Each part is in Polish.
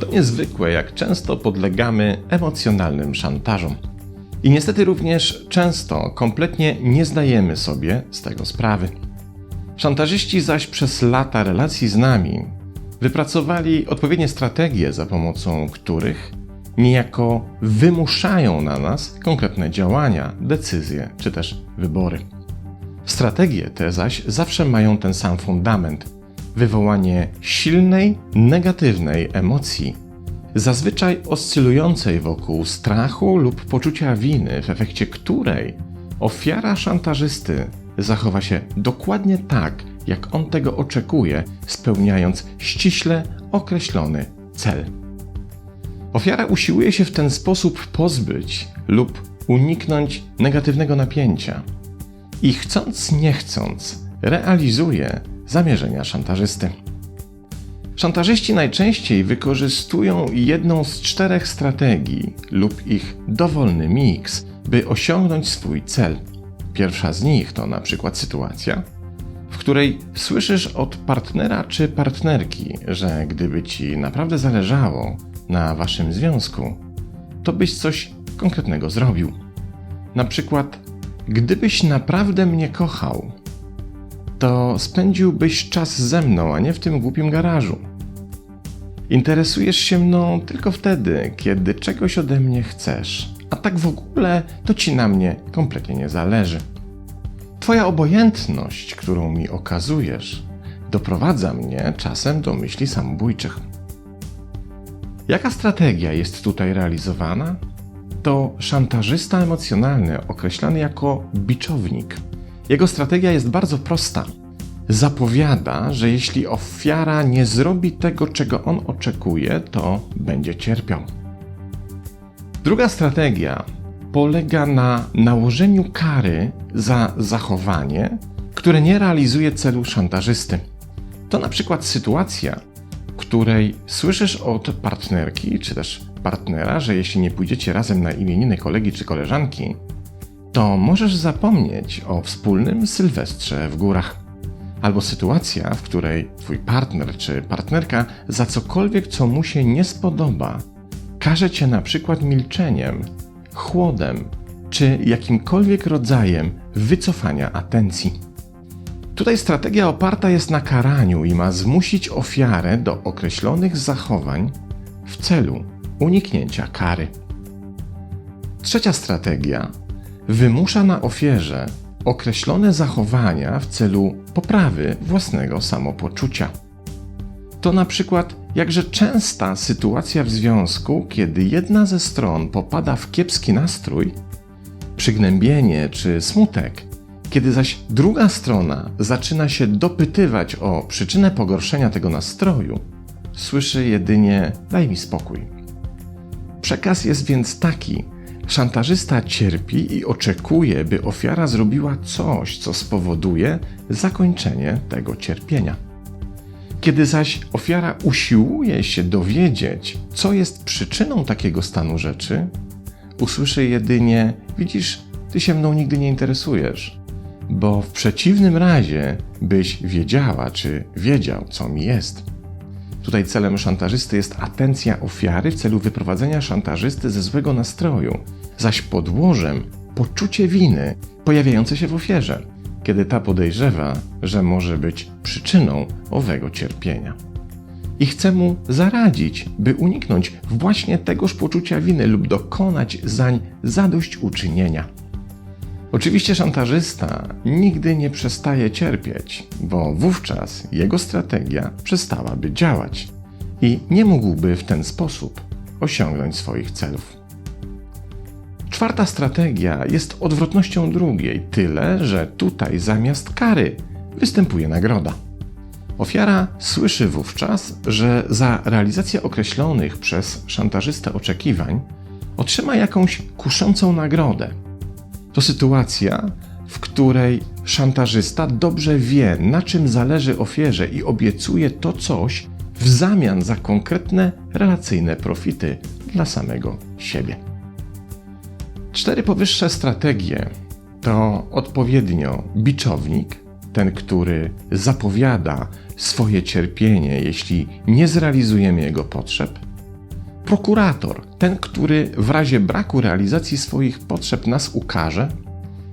To niezwykłe, jak często podlegamy emocjonalnym szantażom. I niestety również często kompletnie nie zdajemy sobie z tego sprawy. Szantażyści zaś przez lata relacji z nami wypracowali odpowiednie strategie, za pomocą których niejako wymuszają na nas konkretne działania, decyzje czy też wybory. Strategie te zaś zawsze mają ten sam fundament wywołanie silnej, negatywnej emocji, zazwyczaj oscylującej wokół strachu lub poczucia winy, w efekcie której ofiara szantażysty zachowa się dokładnie tak, jak on tego oczekuje, spełniając ściśle określony cel. Ofiara usiłuje się w ten sposób pozbyć lub uniknąć negatywnego napięcia i chcąc nie chcąc realizuje zamierzenia szantażysty. Szantażyści najczęściej wykorzystują jedną z czterech strategii lub ich dowolny miks, by osiągnąć swój cel. Pierwsza z nich to na przykład sytuacja, w której słyszysz od partnera czy partnerki, że gdyby ci naprawdę zależało na waszym związku, to byś coś konkretnego zrobił. Na przykład, gdybyś naprawdę mnie kochał, to spędziłbyś czas ze mną, a nie w tym głupim garażu. Interesujesz się mną tylko wtedy, kiedy czegoś ode mnie chcesz, a tak w ogóle to ci na mnie kompletnie nie zależy. Twoja obojętność, którą mi okazujesz, doprowadza mnie czasem do myśli samobójczych. Jaka strategia jest tutaj realizowana? To szantażysta emocjonalny, określany jako biczownik. Jego strategia jest bardzo prosta. Zapowiada, że jeśli ofiara nie zrobi tego, czego on oczekuje, to będzie cierpiał. Druga strategia polega na nałożeniu kary za zachowanie, które nie realizuje celu szantażysty. To na przykład sytuacja, której słyszysz od partnerki czy też partnera, że jeśli nie pójdziecie razem na imieniny kolegi czy koleżanki, to możesz zapomnieć o wspólnym sylwestrze w górach. Albo sytuacja, w której twój partner czy partnerka za cokolwiek, co mu się nie spodoba, każe cię na przykład milczeniem, chłodem czy jakimkolwiek rodzajem wycofania atencji. Tutaj strategia oparta jest na karaniu i ma zmusić ofiarę do określonych zachowań w celu uniknięcia kary. Trzecia strategia wymusza na ofierze określone zachowania w celu poprawy własnego samopoczucia. To na przykład jakże częsta sytuacja w związku, kiedy jedna ze stron popada w kiepski nastrój, przygnębienie czy smutek, kiedy zaś druga strona zaczyna się dopytywać o przyczynę pogorszenia tego nastroju, słyszy jedynie daj mi spokój. Przekaz jest więc taki, Szantażysta cierpi i oczekuje, by ofiara zrobiła coś, co spowoduje zakończenie tego cierpienia. Kiedy zaś ofiara usiłuje się dowiedzieć, co jest przyczyną takiego stanu rzeczy, usłyszy jedynie: Widzisz, ty się mną nigdy nie interesujesz, bo w przeciwnym razie byś wiedziała, czy wiedział, co mi jest. Tutaj celem szantażysty jest atencja ofiary w celu wyprowadzenia szantażysty ze złego nastroju, zaś podłożem poczucie winy pojawiające się w ofierze, kiedy ta podejrzewa, że może być przyczyną owego cierpienia. I chce mu zaradzić, by uniknąć właśnie tegoż poczucia winy lub dokonać zań zadośćuczynienia. Oczywiście szantażysta nigdy nie przestaje cierpieć, bo wówczas jego strategia przestałaby działać i nie mógłby w ten sposób osiągnąć swoich celów. Czwarta strategia jest odwrotnością drugiej, tyle że tutaj zamiast kary występuje nagroda. Ofiara słyszy wówczas, że za realizację określonych przez szantażystę oczekiwań otrzyma jakąś kuszącą nagrodę. To sytuacja, w której szantażysta dobrze wie, na czym zależy ofierze i obiecuje to coś w zamian za konkretne relacyjne profity dla samego siebie. Cztery powyższe strategie to odpowiednio biczownik, ten, który zapowiada swoje cierpienie, jeśli nie zrealizujemy jego potrzeb, prokurator, ten, który w razie braku realizacji swoich potrzeb nas ukaże,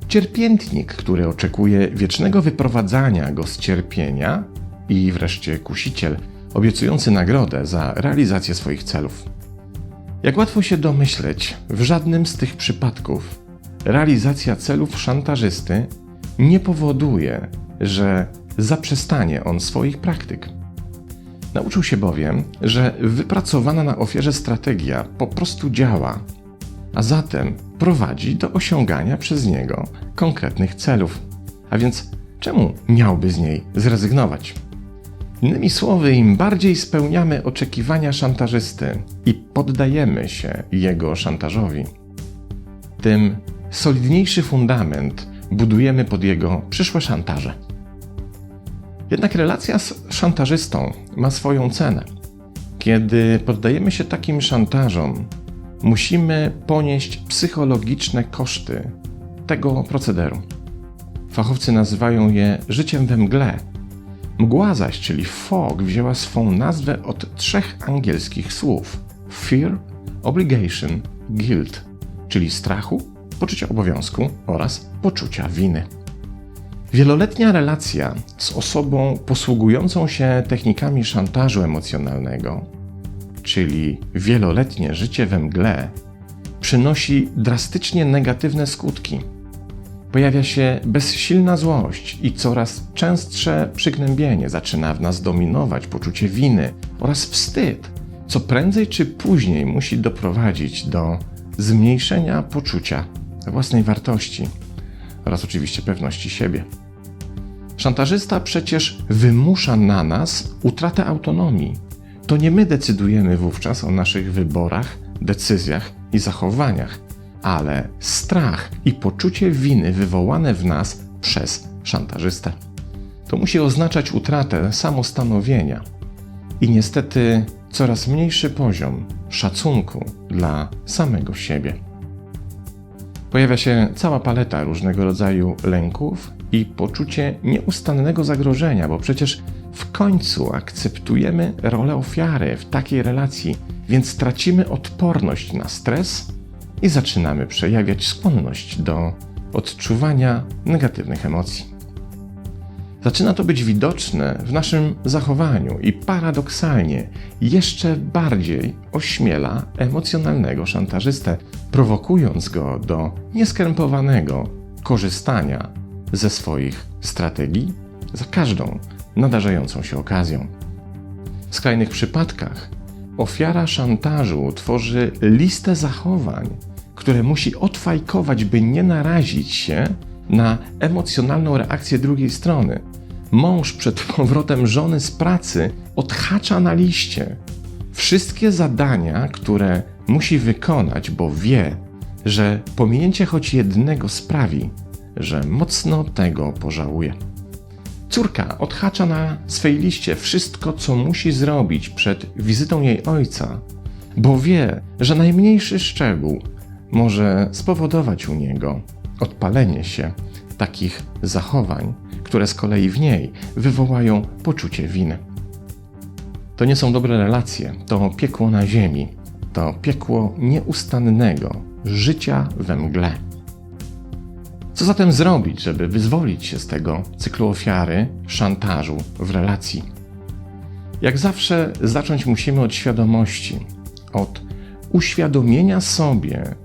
cierpiętnik, który oczekuje wiecznego wyprowadzania go z cierpienia i wreszcie kusiciel, obiecujący nagrodę za realizację swoich celów. Jak łatwo się domyśleć, w żadnym z tych przypadków realizacja celów szantażysty nie powoduje, że zaprzestanie on swoich praktyk. Nauczył się bowiem, że wypracowana na ofierze strategia po prostu działa, a zatem prowadzi do osiągania przez niego konkretnych celów. A więc czemu miałby z niej zrezygnować? Innymi słowy, im bardziej spełniamy oczekiwania szantażysty i poddajemy się jego szantażowi, tym solidniejszy fundament budujemy pod jego przyszłe szantaże. Jednak relacja z szantażystą ma swoją cenę. Kiedy poddajemy się takim szantażom, musimy ponieść psychologiczne koszty tego procederu. Fachowcy nazywają je życiem we mgle. Mgła zaś, czyli fog, wzięła swą nazwę od trzech angielskich słów: fear, obligation, guilt, czyli strachu, poczucia obowiązku oraz poczucia winy. Wieloletnia relacja z osobą posługującą się technikami szantażu emocjonalnego, czyli wieloletnie życie we mgle, przynosi drastycznie negatywne skutki. Pojawia się bezsilna złość i coraz częstsze przygnębienie zaczyna w nas dominować poczucie winy oraz wstyd, co prędzej czy później musi doprowadzić do zmniejszenia poczucia własnej wartości oraz oczywiście pewności siebie. Szantażysta przecież wymusza na nas utratę autonomii. To nie my decydujemy wówczas o naszych wyborach, decyzjach i zachowaniach, ale strach i poczucie winy wywołane w nas przez szantażystę. To musi oznaczać utratę samostanowienia i niestety coraz mniejszy poziom szacunku dla samego siebie. Pojawia się cała paleta różnego rodzaju lęków i poczucie nieustannego zagrożenia, bo przecież w końcu akceptujemy rolę ofiary w takiej relacji, więc tracimy odporność na stres i zaczynamy przejawiać skłonność do odczuwania negatywnych emocji. Zaczyna to być widoczne w naszym zachowaniu i paradoksalnie jeszcze bardziej ośmiela emocjonalnego szantażystę, prowokując go do nieskrępowanego korzystania ze swoich strategii za każdą nadarzającą się okazją. W skrajnych przypadkach ofiara szantażu tworzy listę zachowań, które musi odfajkować, by nie narazić się na emocjonalną reakcję drugiej strony. Mąż przed powrotem żony z pracy odhacza na liście wszystkie zadania, które musi wykonać, bo wie, że pominięcie choć jednego sprawi, że mocno tego pożałuje. Córka odhacza na swej liście wszystko, co musi zrobić przed wizytą jej ojca, bo wie, że najmniejszy szczegół może spowodować u niego odpalenie się takich zachowań, które z kolei w niej wywołają poczucie winy. To nie są dobre relacje, to piekło na ziemi, to piekło nieustannego życia we mgle. Co zatem zrobić, żeby wyzwolić się z tego cyklu ofiary, szantażu w relacji? Jak zawsze zacząć musimy od świadomości, od uświadomienia sobie,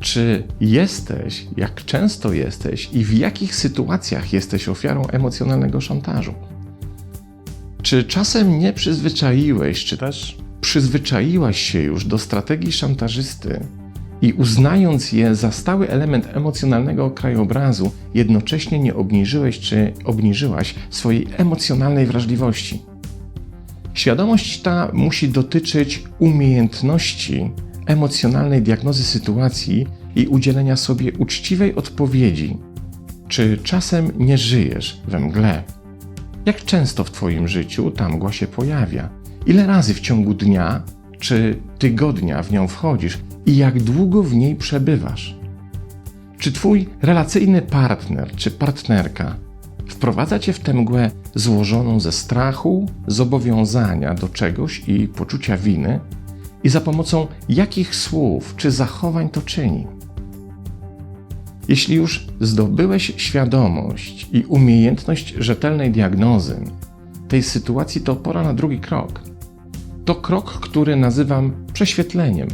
czy jesteś, jak często jesteś i w jakich sytuacjach jesteś ofiarą emocjonalnego szantażu. Czy czasem nie przyzwyczaiłeś, czy też przyzwyczaiłaś się już do strategii szantażysty, i uznając je za stały element emocjonalnego krajobrazu, jednocześnie nie obniżyłeś czy obniżyłaś swojej emocjonalnej wrażliwości. Świadomość ta musi dotyczyć umiejętności emocjonalnej diagnozy sytuacji i udzielenia sobie uczciwej odpowiedzi. Czy czasem nie żyjesz we mgle? Jak często w Twoim życiu ta mgła się pojawia? Ile razy w ciągu dnia czy tygodnia w nią wchodzisz i jak długo w niej przebywasz. Czy twój relacyjny partner czy partnerka wprowadza cię w tę mgłę złożoną ze strachu, zobowiązania do czegoś i poczucia winy? I za pomocą jakich słów czy zachowań to czyni? Jeśli już zdobyłeś świadomość i umiejętność rzetelnej diagnozy tej sytuacji, to pora na drugi krok. To krok, który nazywam prześwietleniem.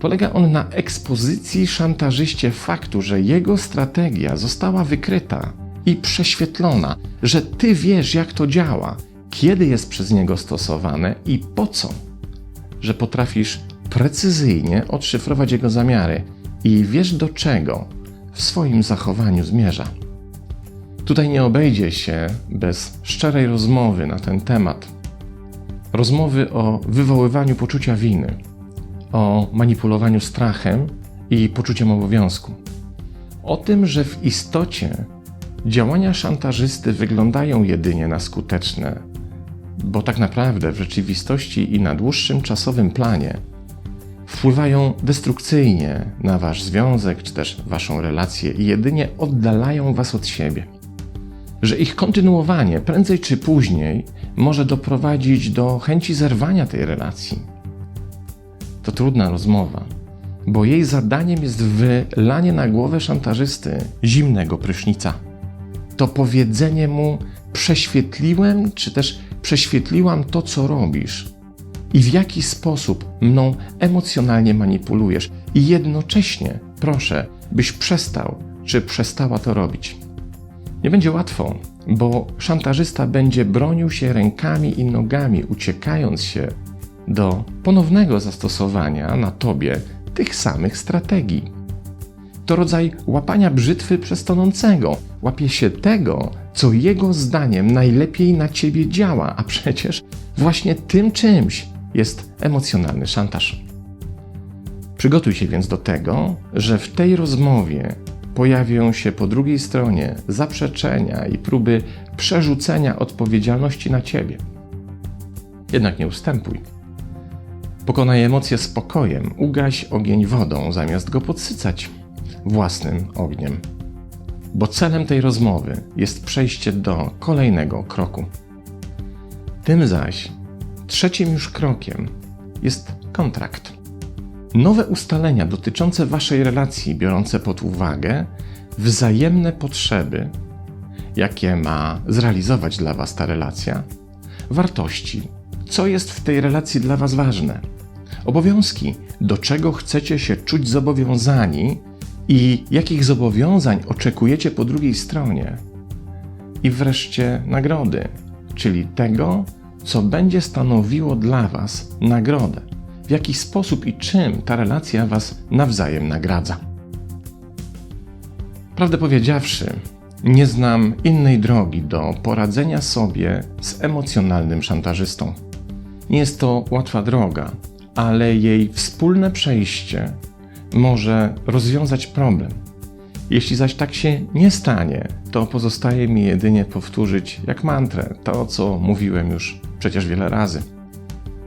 Polega on na ekspozycji szantażyście faktu, że jego strategia została wykryta i prześwietlona, że ty wiesz, jak to działa, kiedy jest przez niego stosowane i po co. Że potrafisz precyzyjnie odszyfrować jego zamiary i wiesz, do czego w swoim zachowaniu zmierza. Tutaj nie obejdzie się bez szczerej rozmowy na ten temat. Rozmowy o wywoływaniu poczucia winy, o manipulowaniu strachem i poczuciem obowiązku. O tym, że w istocie działania szantażysty wyglądają jedynie na skuteczne, bo tak naprawdę w rzeczywistości i na dłuższym czasowym planie wpływają destrukcyjnie na wasz związek czy też waszą relację i jedynie oddalają was od siebie. Że ich kontynuowanie prędzej czy później może doprowadzić do chęci zerwania tej relacji. To trudna rozmowa, bo jej zadaniem jest wylanie na głowę szantażysty zimnego prysznica. To powiedzenie mu: Prześwietliłem, czy też prześwietliłam to, co robisz i w jaki sposób mną emocjonalnie manipulujesz, i jednocześnie proszę, byś przestał czy przestała to robić. Nie będzie łatwo, bo szantażysta będzie bronił się rękami i nogami, uciekając się do ponownego zastosowania na tobie tych samych strategii. To rodzaj łapania brzytwy przez tonącego. Łapie się tego, co jego zdaniem najlepiej na ciebie działa, a przecież właśnie tym czymś jest emocjonalny szantaż. Przygotuj się więc do tego, że w tej rozmowie pojawią się po drugiej stronie zaprzeczenia i próby przerzucenia odpowiedzialności na ciebie. Jednak nie ustępuj. Pokonaj emocje spokojem, ugaś ogień wodą, zamiast go podsycać własnym ogniem. Bo celem tej rozmowy jest przejście do kolejnego kroku. Tym zaś Trzecim już krokiem jest kontrakt. Nowe ustalenia dotyczące Waszej relacji, biorące pod uwagę wzajemne potrzeby, jakie ma zrealizować dla Was ta relacja, wartości, co jest w tej relacji dla Was ważne, obowiązki, do czego chcecie się czuć zobowiązani i jakich zobowiązań oczekujecie po drugiej stronie, i wreszcie nagrody, czyli tego, co będzie stanowiło dla Was nagrodę, w jaki sposób i czym ta relacja Was nawzajem nagradza. Prawdę powiedziawszy, nie znam innej drogi do poradzenia sobie z emocjonalnym szantażystą. Nie jest to łatwa droga, ale jej wspólne przejście może rozwiązać problem. Jeśli zaś tak się nie stanie, to pozostaje mi jedynie powtórzyć jak mantrę to, co mówiłem już przecież wiele razy.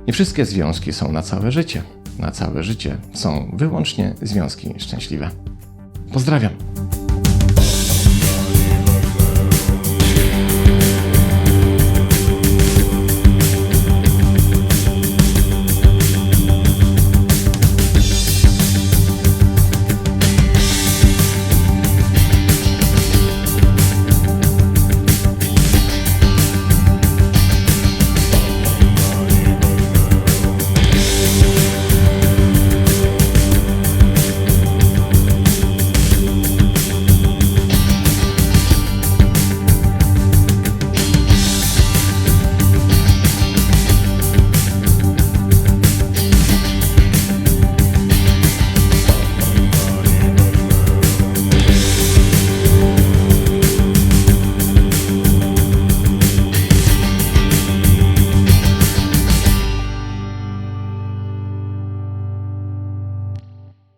Nie wszystkie związki są na całe życie. Na całe życie są wyłącznie związki szczęśliwe. Pozdrawiam.